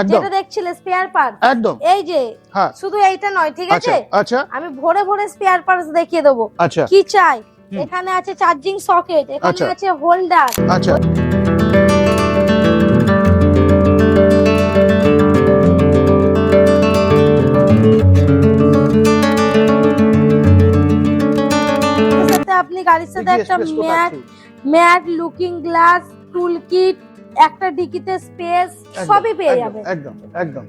একদম। যেটা দেখছিলে spare part একদম। এই যে হ্যাঁ। শুধু এইটা নয় ঠিক আচ্ছা আছে? আচ্ছা। আমি ভরে ভরে স্পেয়ার পার্টস দেখিয়ে দেবো। আচ্ছা। কি চাই? এখানে আছে চার্জিং সকেট এখানে আচ্ছা। আছে হোল্ডার আচ্ছা। আপনি গাড়ির সাথে একটা mat mat looking glass tool kit একটা ডিকিতে স্পেস সবই পেয়ে যাবেন একদম একদম।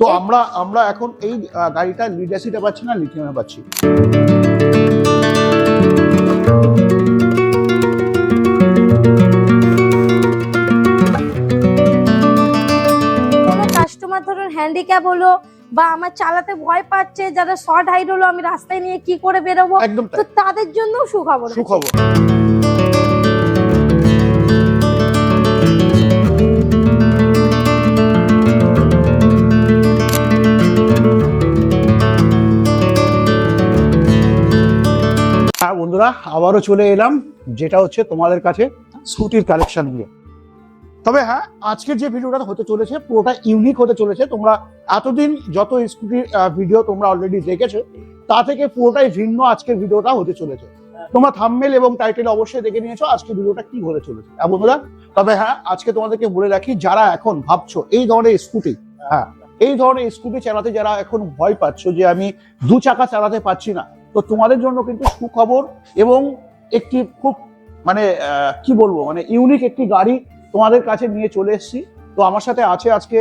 তো আমরা আমরা এখন এই গাড়িটা লিড অ্যাসিডে পাচ্ছি না লিথিয়ামে পাচ্ছি? কোনো কাস্টমার ধরুন হ্যান্ডিক্যাপ হলো বা আমার চালাতে ভয় পাচ্ছে যারা শর্ট হাইট হলো আমি রাস্তায় নিয়ে কি করে বেরোবো? একদম তো তাদের জন্য সুখবর। সুখবর। বন্ধুরা, আবারও চলে এলাম, যেটা হচ্ছে তোমাদের কাছে স্কুটির কালেকশন নিয়ে। তবে হ্যাঁ আজকের যে ভিডিওটা হতে চলেছে, পুরোটা ইউনিক হতে চলেছে। তোমরা এতদিন যত স্কুটির ভিডিও তোমরা অলরেডি দেখেছ, তা থেকে পুরোটাই ভিন্ন আজকের ভিডিওটা হতে চলেছে। তোমরা থাম্বনেল এবং টাইটেল অবশ্যই দেখে নিয়েছো আজকে ভিডিওটা কি হতে চলেছে। হ্যাঁ বন্ধুরা? তবে হ্যাঁ আজকে তোমাদেরকে বলে রাখি, যারা এখন ভাবছ এই ধরনের স্কুটি হ্যাঁ এই ধরনের স্কুটি চালাতে যারা এখন ভয় পাচ্ছ যে আমি দু চাকা চালাতে পারছি না তো তোমাদের জন্য কিন্তু সুখবর এবং একটি খুব মানে কি বলব মানে ইউনিক একটি গাড়ি তোমাদের কাছে নিয়ে চলে এসেছি। তো আমার সাথে আছে আজকে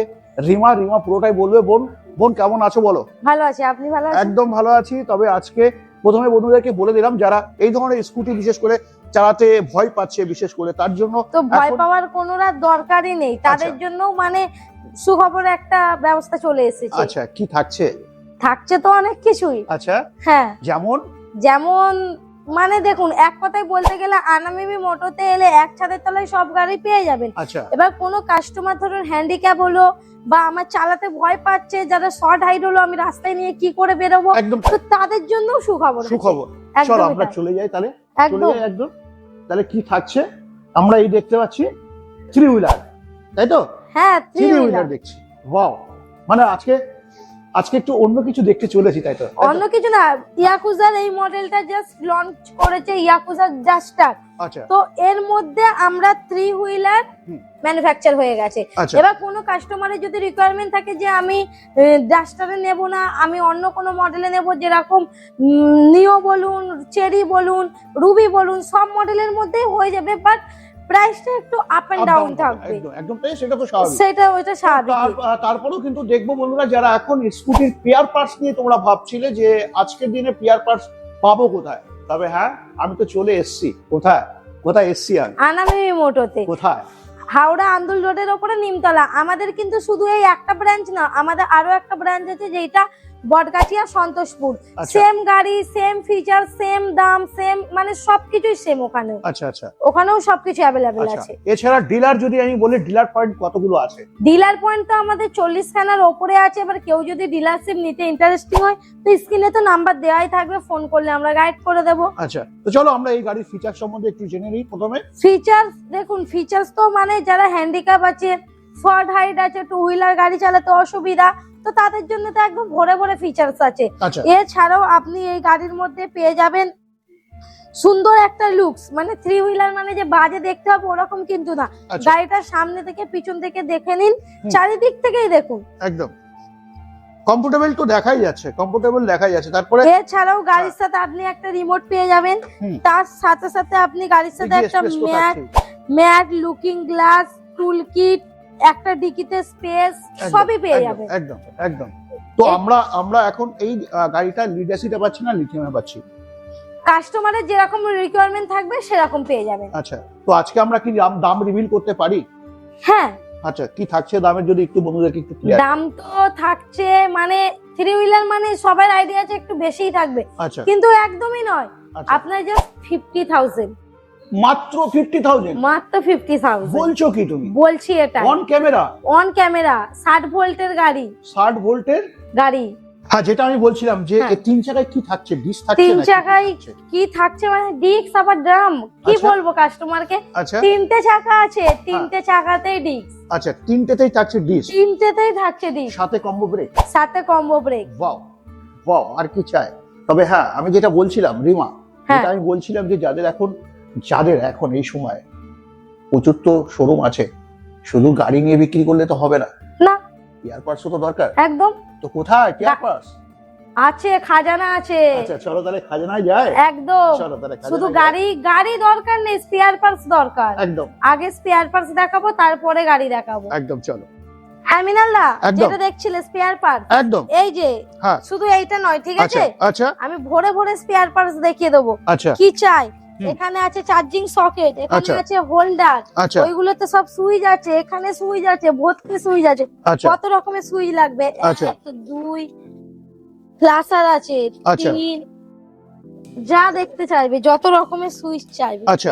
রিমা। রিমা পুরোটাই বলবে। বোন বোন কেমন আছো বলো? ভালো আছে। আপনি ভালো একদম ভালো আছি। তবে আজকে প্রথমে বন্ধুদেরকে বলে দিলাম যারা এই ধরনের স্কুটি বিশেষ করে চালাতে ভয় পাচ্ছে বিশেষ করে তার জন্য তো ভয় পাওয়ার কোনো দরকারই নেই। তাদের আচ্ছা। জন্য মানে সুখবর একটা ব্যবস্থা চলে এসেছে। আচ্ছা কি থাকছে? থাকছে তো অনেক কিছুই। আচ্ছা। হ্যাঁ। যেমন? যেমন মানে দেখুন এক কথায় বলতে গেলে আনামিমি মোটোতে এলে এক ছাদের তলায় সব গাড়ি পেয়ে যাবেন। আচ্ছা। এবার কোনো কাস্টমার ধরুন হ্যান্ডিক্যাপ হলো বা আমার চালাতে ভয় পাচ্ছে যারা শর্ট হাইট হলো আমি রাস্তায় নিয়ে কি করে বেরোবো? তো তাদের জন্য সুখবর। সুখবর। চলো আমরা চলে যাই তাহলে। একদম। একদম। তাহলে কি থাকছে? আমরা এই দেখতে পাচ্ছি থ্রি হুইলার তাই তো? হ্যাঁ থ্রি হুইলার দেখছি। ওয়াও মানে আজকে আজকে একটু অন্য কিছু দেখতে চলেছি তাই তো? অন্য কিছু না ইয়াকুজার এই মডেলটা জাস্ট লঞ্চ করেছে ইয়াকুজার জাস্টার আচ্ছা। তো এর মধ্যে আমরা থ্রি হুইলার ম্যানুফ্যাকচার হয়ে গেছে। আচ্ছা। এবার কোনো কাস্টমারের যদি রিকোয়ারমেন্ট থাকে যে আমি ডাস্টারে নেব না আমি অন্য কোনো মডেলে নেব যেরকম নিও বলুন চেরি বলুন রুবি বলুন সব মডেলের মধ্যেই হয়ে যাবে বাট প্রাইসটা একটু আপ এন্ড ডাউন থাকবে। একদম তাই সেটা তো স্বাভাবিক। সেটা ওইটা স্বাভাবিক। তারপরেও কিন্তু দেখব বন্ধুরা যারা এখন স্কুটির পেয়ার পার্টস নিয়ে তোমরা ভাবছিলে যে আজকের দিনে পেয়ার পার্টস পাবো কোথায়? তবে হ্যাঁ আমি তো চলে এসছি। কোথায়? কোথায় এসছি আমি? আনামি মোটোতে কোথায়? হাওড়া আন্দুল রোডের ওপরে নিমতলা। আমাদের কিন্তু শুধু এই একটা ব্রাঞ্চ না আমাদের আরও একটা ব্রাঞ্চ আছে যেটা বটগাছিয়া সন্তোষপুর। আচ্ছা। সেম গাড়ি সেম ফিচার সেম দাম সেম মানে সবকিছুই সেম ওখানেও। আচ্ছা আচ্ছা। ওখানেও সবকিছু অ্যাভেলেবেল আচ্ছা। আছে। এছাড়া ডিলার যদি আমি বলি ডিলার পয়েন্ট কতগুলো আছে? ডিলার পয়েন্ট তো আমাদের চল্লিশ খানার ওপরে আছে এবার কেউ যদি ডিলারশিপ নিতে ইন্টারেস্টিং হয় তো স্ক্রিনে তো নাম্বার দেওয়াই থাকবে ফোন করলে আমরা গাইড করে দেবো। আচ্ছা তো চলো আমরা এই গাড়ির ফিচার সম্বন্ধে একটু জেনে নিই প্রথমে। ফিচার্স দেখুন ফিচার্স তো মানে যারা হ্যান্ডিক্যাপ আছে শর্ট হাইট আছে টু হুইলার গাড়ি চালাতে অসুবিধা তো তাদের জন্য তো একদম ভরে ভরে ফিচার্স আছে। আচ্ছা। এছাড়াও আপনি এই গাড়ির মধ্যে পেয়ে যাবেন সুন্দর একটা লুকস মানে থ্রি হুইলার মানে যে বাজে দেখতে হবে ওরকম কিন্তু না। আচ্ছা। গাড়িটার সামনে থেকে পিছন থেকে দেখে নিন চারিদিক থেকেই দেখুন। একদম। কমফোর্টেবল তো দেখাই যাচ্ছে কমফোর্টেবল দেখাই যাচ্ছে। তারপরে এছাড়াও গাড়ির সাথে আপনি একটা রিমোট পেয়ে যাবেন। তার সাথে সাথে আপনি গাড়ির সাথে একটা mat mat looking glass tool kit একটা ডিকিতে স্পেস সবই পেয়ে যাবেন একদম একদম। তো আমরা আমরা এখন এই গাড়িটা লিড অ্যাসিডে পাচ্ছি না লিথিয়ামে পাচ্ছি? কাস্টমারের যেরকম রিকোয়ারমেন্ট থাকবে সেরকম পেয়ে যাবেন আচ্ছা তো আজকে আমরা কি দাম দাম রিভিল করতে পারি? হ্যাঁ। আচ্ছা কি থাকছে দামের যদি একটু বন্ধুদেরকে একটু ক্লিয়ার দাম তো থাকছে মানে থ্রি হুইলার মানে সবার আইডিয়া আছে একটু বেশিই থাকবে। আচ্ছা। কিন্তু একদমই নয়। আচ্ছা। আপনার জাস্ট ফিফটি থাউজেন্ড মাত্র ফিফটি থাউজেন্ড মাত্র ফিফটি থাউজেন্ড বলছো কি তুমি? বলছি এটা। অন ক্যামেরা অন ক্যামেরা ষাট ভোল্টের গাড়ি। ষাট ভোল্টের? গাড়ি। হ্যাঁ যেটা আমি বলছিলাম যে হ্যাঁ। তিন চাকায় কি থাকছে? ডিস থাকছে তিন চাকায় কি থাকছে মানে ডিস্ক আবার ড্রাম কি আচ্ছা। বলব কাস্টমারকে আচ্ছা। তিনটে চাকা আছে। তিনটে চাকাতেই ডিস্ক আচ্ছা তিনটেতেই থাকছে ডিস তিনটেতেই থাকছে ডিস্ক সাথে কম্বো ব্রেক সাথে কম্বো ব্রেক ওয়াও ওয়াও আর কি চাই? তবে হ্যাঁ আমি যেটা বলছিলাম রিমা হ্যাঁ। যেটা আমি বলছিলাম যে যাদের এখন যাদের এখন এই সময় প্রচুর তো শোরুম আছে শুধু গাড়ি নিয়ে বিক্রি করলে তো হবে না। না। এয়ার তো দরকার। একদম। তো কোথায়? এয়ার আছে খাজানা আছে। আচ্ছা চলো তাহলে খাজানায় যায় একদম। চলো তাহলে শুধু গাড়ি গাড়ি দরকার নেই স্পেয়ার পার্টস দরকার। একদম। আগে স্পেয়ার পার্টস দেখাবো তারপরে গাড়ি দেখাবো। একদম চলো। আমিনাল্লাহ একদম। যেটা দেখছিলে স্পেয়ার পার্টস একদম। এই যে হ্যাঁ। শুধু এইটা নয় ঠিক আচ্ছা আছে? আচ্ছা। আমি ভরে ভরে স্পেয়ার পার্টস দেখিয়ে দেবো। আচ্ছা। কি চাই। এখানে আছে চার্জিং সকেট এখানে আচ্ছা। আছে হোল্ডার আচ্ছা ওইগুলোতে সব সুইচ আছে এখানে সুইচ আছে ভর্তি সুইচ আছে আচ্ছা কত রকমের সুইচ লাগবে। এক দুই ফ্লাসার আছে। তিন যা দেখতে চাইবে যত রকমের সুইচ চাইবে আচ্ছা।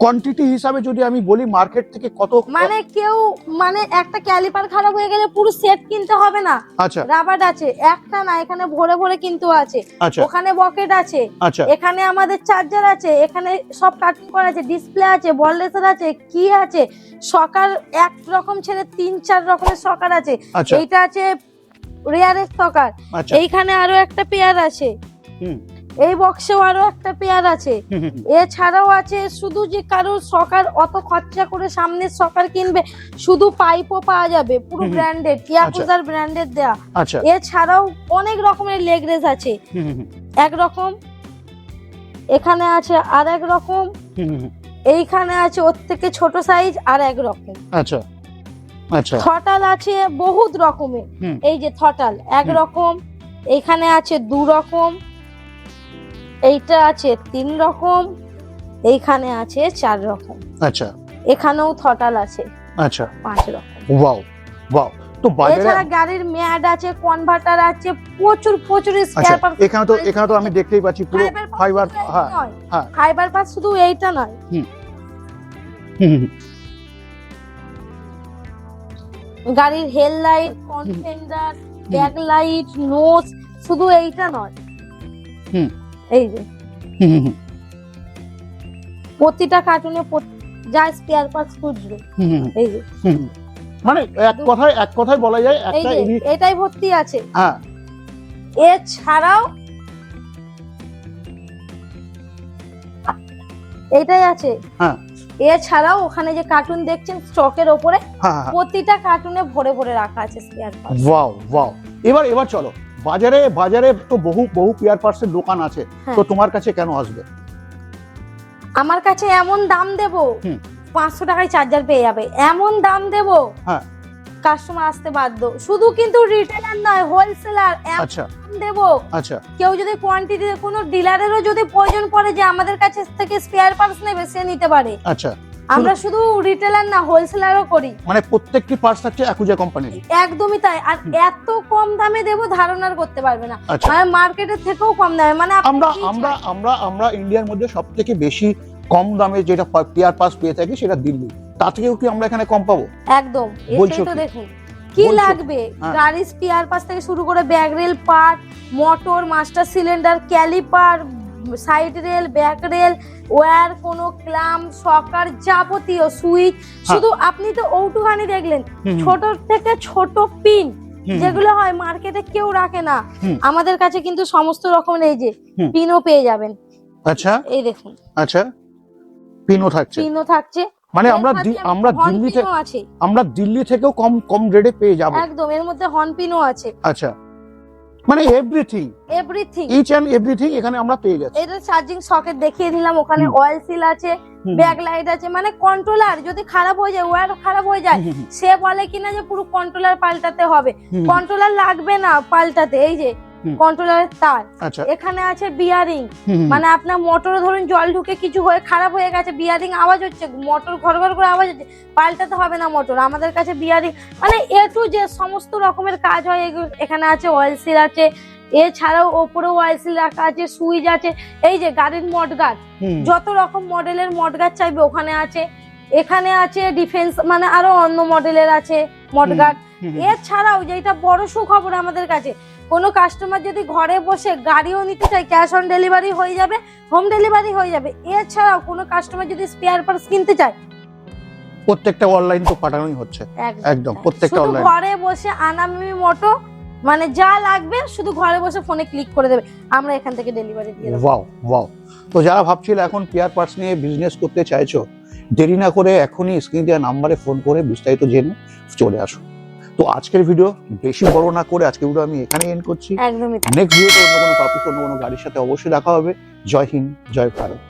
কোয়ান্টিটি হিসাবে যদি আমি বলি মার্কেট থেকে কত মানে কেউ মানে একটা ক্যালিপার খারাপ হয়ে গেলে পুরো সেট কিনতে হবে না। আচ্ছা। রাবার আছে একটা না এখানে ভরে ভরে কিন্তু আছে। আচ্ছা। ওখানে বকেট আছে। আচ্ছা। এখানে আমাদের চার্জার আছে এখানে সব কাটিং করা আছে ডিসপ্লে আছে বল রেসার আছে কি আছে? সকার এক রকম ছেড়ে তিন চার রকমের সকার আছে। আচ্ছা। এইটা আছে রেয়ারের সকার আচ্ছা। এইখানে আরও একটা পেয়ার আছে। হুম। এই বক্সেও আরও একটা পেয়ার আছে। এছাড়াও আছে শুধু যে কারোর সকার অত খরচা করে সামনের সকার কিনবে শুধু পাইপও পাওয়া যাবে পুরো। ব্র্যান্ডেড ইয়াকুজার ব্র্যান্ডেড দেয়া। আচ্ছা। এছাড়াও অনেক রকমের লেগ রেস আছে। এক রকম এখানে আছে আর এক রকম। এইখানে আছে ওর থেকে ছোট সাইজ আর এক রকম। আচ্ছা। আচ্ছা। থটাল আছে বহুত রকমের। এই যে থটাল এক। রকম এইখানে আছে দু রকম এইটা আছে তিন রকম এইখানে আছে চার রকম। আচ্ছা। এখানেও থটাল আছে। আচ্ছা। পাঁচ রকম। Wow wow. তো বাজারে গাড়ির ম্যাড আছে কনভার্টার আছে প্রচুর প্রচুর আচ্ছা স্পেয়ার পার্টস এখানে তো এখানে তো আমি দেখতেই পাচ্ছি পুরো ফাইবার হ্যাঁ হ্যাঁ। ফাইবার শুধু এইটা নয়। হুম। গাড়ির হেড লাইট কনফেন্ডার ব্যাক লাইট নোজ শুধু এইটা নয়। হুম। এই যে। প্রতিটা কার্টুনে যা স্পেয়ার পার্টস খুঁজবে। এই যে। মানে এক কথায় এক কথায় বলা যায় একটা এটাই ভর্তি আছে। হ্যাঁ। এছাড়াও এটাই আছে। হ্যাঁ। এছাড়াও ওখানে যে কার্টুন দেখছেন স্টকের ওপরে হ্যাঁ হ্যাঁ প্রতিটা কার্টুনে ভরে ভরে রাখা আছে স্পেয়ার পার্টস ওয়াও ওয়াও এবার এবার চলো। বাজারে বাজারে তো বহু বহু পিয়ার পার্টসের দোকান আছে। হ্যাঁ। তো তোমার কাছে কেন আসবে? আমার কাছে এমন দাম দেব পাঁচশো টাকায় চার্জার পেয়ে যাবে। এমন দাম দেব হ্যাঁ। কাস্টমার আসতে বাধ্য। শুধু কিন্তু রিটেলার নয় হোলসেলার আচ্ছা। দেব। আচ্ছা। কেউ যদি কোয়ান্টিটি কোনো ডিলারেরও যদি প্রয়োজন পড়ে যে আমাদের কাছে থেকে স্পেয়ার পার্টস নেবে সে নিতে পারে। আচ্ছা। আমরা শুধু রিটেলার না হোলসেলারও করি। মানে প্রত্যেকটি পার্টস থাকছে একুজা কোম্পানির একদমই তাই। আর এত কম দামে দেবো ধারণার করতে পারবে না। আচ্ছা। মানে মার্কেটের থেকেও কম দামে। মানে আমরা আমরা আমরা আমরা ইন্ডিয়ার মধ্যে সব থেকে বেশি কম দামে যেটা পিয়ার পাস পেয়ে থাকি সেটা দিল্লি। তা থেকেও কি আমরা এখানে কম পাবো? একদম। বলছো তো? দেখুন। কি লাগবে? হ্যাঁ। গাড়ির স্পিয়ার পাস থেকে শুরু করে back rail part motor master cylinder caliper side rail back rail wire কোনো ক্লাম সকার যাবতীয় সুইচ শুধু আপনি তো ওটুখানি দেখলেন ছোট থেকে ছোট পিন যেগুলো হয় মার্কেটে কেউ রাখে না। আমাদের কাছে কিন্তু সমস্ত রকমের এই যে পিনও পেয়ে যাবেন। আচ্ছা। এই দেখুন। আচ্ছা। পিনও থাকছে। পিনও থাকছে। মানে আমরা আমরা দিল্লি থেকে আমরা দিল্লি থেকেও কম কম রেটে পেয়ে যাব। একদম এর মধ্যে হর্ন পিনও আছে। আচ্ছা। মানে everything everything each and everything এখানে আমরা পেয়ে যাচ্ছি এটা চার্জিং সকেট দেখিয়ে দিলাম ওখানে অয়েল সিল আছে ব্যাক লাইট আছে মানে কন্ট্রোলার যদি খারাপ হয়ে যায় ওয়্যার খারাপ হয়ে যায় সে বলে কিনা যে পুরো কন্ট্রোলার পাল্টাতে হবে। কন্ট্রোলার লাগবে না পাল্টাতে এই যে। কন্ট্রোলারের তার। আচ্ছা। এখানে আছে বিয়ারিং মানে আপনার মোটরে ধরুন জল ঢুকে কিছু হয়ে খারাপ হয়ে গেছে বিয়ারিং আওয়াজ হচ্ছে মোটর ঘর ঘর করে আওয়াজ হচ্ছে পাল্টাতে হবে না মোটর। আমাদের কাছে বিয়ারিং মানে এ টু যে সমস্ত রকমের কাজ হয়। এগুলো- এখানে আছে অয়েল সিল আছে এছাড়াও ওপরে অয়েল সিল রাখা আছে সুইচ আছে। এই যে গাড়ির হুম, যত রকম মডেলের মডগার্ড চাইবে ওখানে আছে। এখানে আছে ডিফেন্স মানে আরও অন্য মডেলের আছে মডগার্ড এছাড়াও যেটা বড় সুখবর আমাদের কাছে কোনো কাস্টমার যদি ঘরে বসে গাড়িও নিতে চায় ক্যাশ অন ডেলিভারি হয়ে যাবে হোম ডেলিভারি হয়ে যাবে এছাড়াও কোনো কাস্টমার যদি স্পেয়ার পার্টস কিনতে চায়। প্রত্যেকটা অনলাইন তো পাঠানোই হচ্ছে। একদম। প্রত্যেকটা শুধু ঘরে বসে আনামি মোটো মানে যা লাগবে শুধু ঘরে বসে ফোনে ক্লিক করে দেবে। আমরা এখান থেকে ডেলিভারি দিয়ে দেবো। ওয়াও ওয়াও তো যারা ভাবছিল এখন পেয়ার পার্টস নিয়ে বিজনেস করতে চাইছো দেরি না করে এখনই স্ক্রিন দেওয়া নাম্বারে ফোন করে বিস্তারিত জেনে চলে আসো। তো আজকের ভিডিও বেশি বড় না করে আজকের ভিডিও আমি এখানেই এন্ড করছি। নেক্সট ভিডিওতে অন্য কোনো টপিক অন্য কোনো গাড়ির সাথে অবশ্যই দেখা হবে। জয় হিন্দ জয় ভারত।